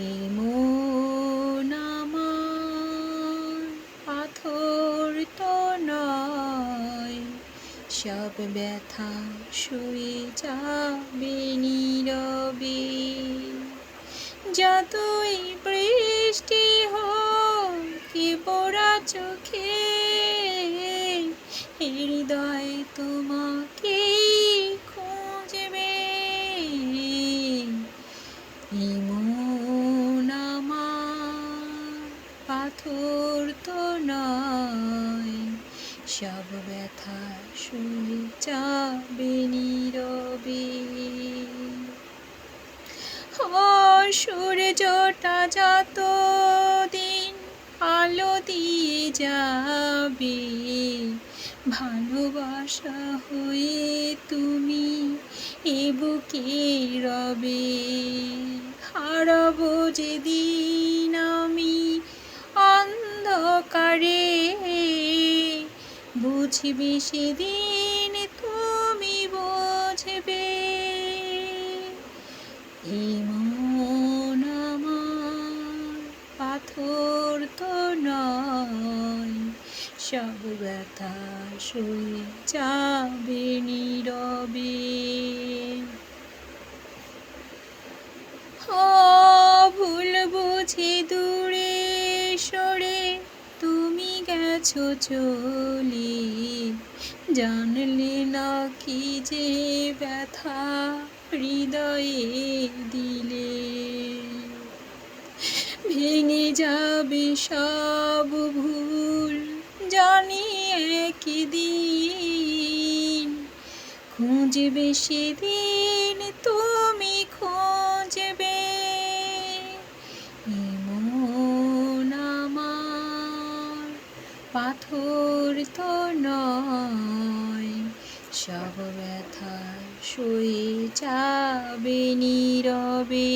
এই মন আমার পাথর তো নয়, সব ব্যথা শুয়ে যাবে নীরবে। যতই বৃষ্টি হোক কি পোড়া চোখে, হৃদয় তোমাকে তো নয়। সব ব্যথা শুয়ে যাবে নীরবে। ও সূর্যটা যত দিন আলো দিয়ে যাবে, ভালোবাসা হয়ে তুমি এ বুকে রবে। হারাবো যেদিন অন্ধকারে বুঝবি সেদিন তুমি বুঝবে। পাথর তো নয় সব ব্যথা শুয়ে যাবে নীরবে। গেছো চলে জানলে না কি যে ব্যথা হৃদয়ে দিলে। ভেঙে যাবে সব ভুল, জানি একদিন খুঁজবে সেদিন তুমি পাথর তো নয় সব ব্যথা শুয়ে যাবে নীরবে।